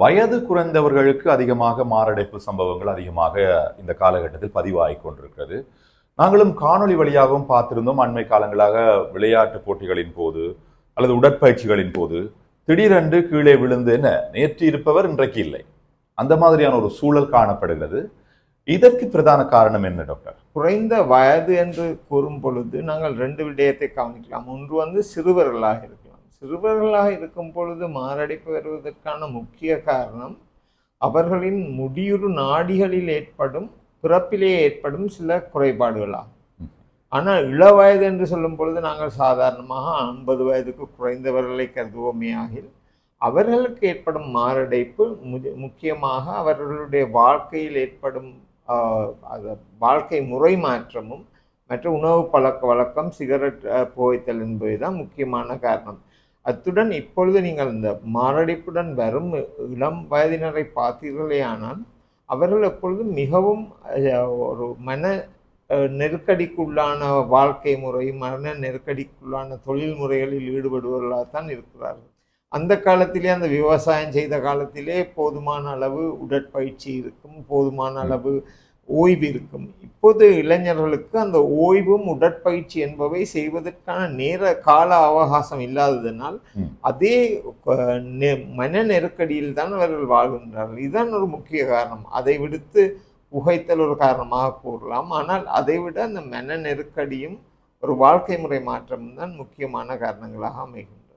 வயது குறைந்தவர்களுக்கு அதிகமாக மாரடைப்பு சம்பவங்கள் அதிகமாக இந்த காலகட்டத்தில் பதிவாகிக் கொண்டிருக்கிறது. நாங்களும் காணொளி வழியாகவும் பார்த்திருந்தோம். அண்மை காலங்களாக விளையாட்டு போட்டிகளின் போது அல்லது உடற்பயிற்சிகளின் போது திடீரென்று கீழே விழுந்து என்ன நேற்று இருப்பவர் இன்றைக்கு இல்லை. அந்த மாதிரியான ஒரு சூழல் காணப்படுகிறது. இதற்கு பிரதான காரணம் என்ன டாக்டர்? குறைந்த வயது என்று கூறும் பொழுது நாங்கள் ரெண்டு விடயத்தை கவனிக்கலாம். ஒன்று வந்து சிறுவர்களாக இருக்கலாம் சிறுவர்களாக இருக்கும் பொழுது மாரடைப்பு வருவதற்கான முக்கிய காரணம் அவர்களின் முடியுறு நாடிகளில் ஏற்படும் பிறப்பிலே ஏற்படும் சில குறைபாடுகளாகும். ஆனால் இள வயது என்று சொல்லும் பொழுது நாங்கள் சாதாரணமாக ஐம்பது வயதுக்கு குறைந்தவர்களை கருதுவோமே ஆகில் அவர்களுக்கு ஏற்படும் மாரடைப்பு மு- முக்கியமாக அவர்களுடைய வாழ்க்கையில் ஏற்படும் அது வாழ்க்கை முறை மாற்றமும் மற்ற உணவு பழக்க வழக்கம் சிகரெட் அஹ், புகைத்தல் என்பதுதான் முக்கியமான காரணம். அத்துடன் இப்பொழுது நீங்கள் இந்த மாரடைப்புடன் வரும் இளம் வயதினரை பார்த்தீர்களே ஆனால் அவர்கள் எப்பொழுதும் மிகவும் ஒரு மன நெருக்கடிக்குள்ளான வாழ்க்கை முறை மன நெருக்கடிக்குள்ளான தொழில் முறைகளில் ஈடுபடுபவர்களாகத்தான் இருக்கிறார்கள். அந்த காலத்திலே அந்த விவசாயம் செய்த காலத்திலே போதுமான அளவு உடற்பயிற்சி இருக்கும் போதுமான அளவு ஓய்வு இருக்கும். இப்போது இளைஞர்களுக்கு அந்த ஓய்வும் உடற்பயிற்சி என்பவை செய்வதற்கான நேர கால அவகாசம் இல்லாததனால். அதே மன நெருக்கடியில் தான் அவர்கள் வாழ்கின்றார்கள். இதுதான் ஒரு முக்கிய காரணம். அதை விடுத்து புகைத்தல் ஒரு காரணமாக கூறலாம். ஆனால் அதை விட அந்த மன நெருக்கடியும் ஒரு வாழ்க்கை முறை மாற்றமும் தான் முக்கியமான காரணங்களாக அமைகின்றன.